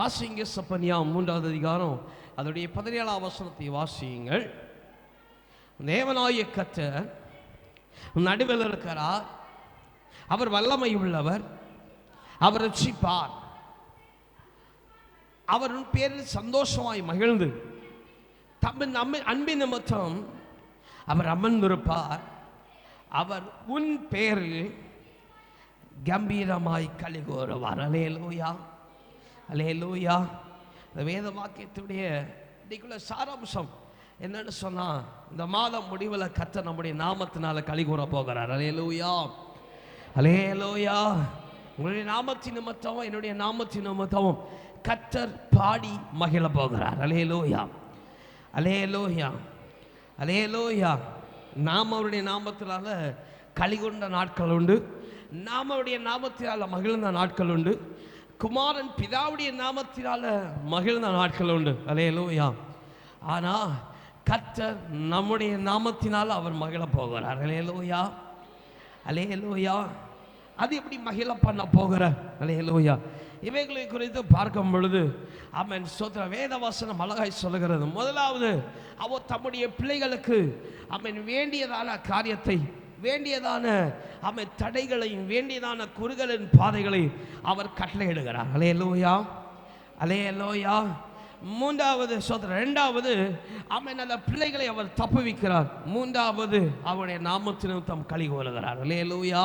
வாசிங்க சப்பன்யா மூன்றாவது அதிகாரம். அதோடைய பதினேழாம் வசனத்தை வாசியுங்கள். தேவனாய கர்த்தர் நடுவில் இருக்கிறார். அவர் வல்லமை உள்ளவர். அவர் ரட்சிப்பார். அவர் பேரில் சந்தோஷமாய் மகிழ்ந்து தமிழ் நம்ம அன்பின் நிமித்தம் அவர் அமர்ந்திருப்பார். அவர் உன் பேரில் கம்பீரமாய் களி கூறுவார் அலே அலே லூயா இந்த வேத வாக்கியத்துடைய இன்னைக்குள்ள சாராம்சம் என்னன்னு சொன்னால் இந்த மாதம் முடிவில் கத்த நம்முடைய நாமத்தினால களி கூற போகிறார். அலே லூயா அலே லூயா உங்களுடைய நாமத்தின் நிமித்தமும் என்னுடைய நாமத்தின் நிமித்தமும் கத்தர் பாடி மகிழ போகிறார். அலே லூயா அலே லூயா அலே லோயா நாம் அவருடைய நாமத்தினால கலிகொண்ட நாட்கள் உண்டு. நாம் அவருடைய நாமத்தினால மகிழ்ந்த நாட்கள் உண்டு. குமாரன் பிதாவுடைய நாமத்தினால மகிழ்ந்த நாட்கள் உண்டு. அலே லோயா ஆனால் கர்த்தர் நம்முடைய நாமத்தினால் அவர் மகிழ போகிறார். அலே லோயா அலே லோயா அது எப்படி மகிழ பண்ண போகிற? அலே லோயா இவைகளை குறித்து பார்க்கும் பொழுது அவன் சோத்திர வேதவாசனம் அழகாய் சொல்லுகிறது. முதலாவது அவர் தம்முடைய பிள்ளைகளுக்கு அவன் வேண்டியதான காரியத்தை வேண்டியதான அவை தடைகளையும் வேண்டியதான குறுகளின் பாதைகளையும் அவர் கட்டளையிடுகிறார். அலே லோயா அலே லோயா மூன்றாவது சோதர ரெண்டாவது அவன் அந்த பிள்ளைகளை அவர் தப்புவிக்கிறார். மூன்றாவது அவருடைய நாமத்தினும் தம் களி கோருகிறார் அலே லூயா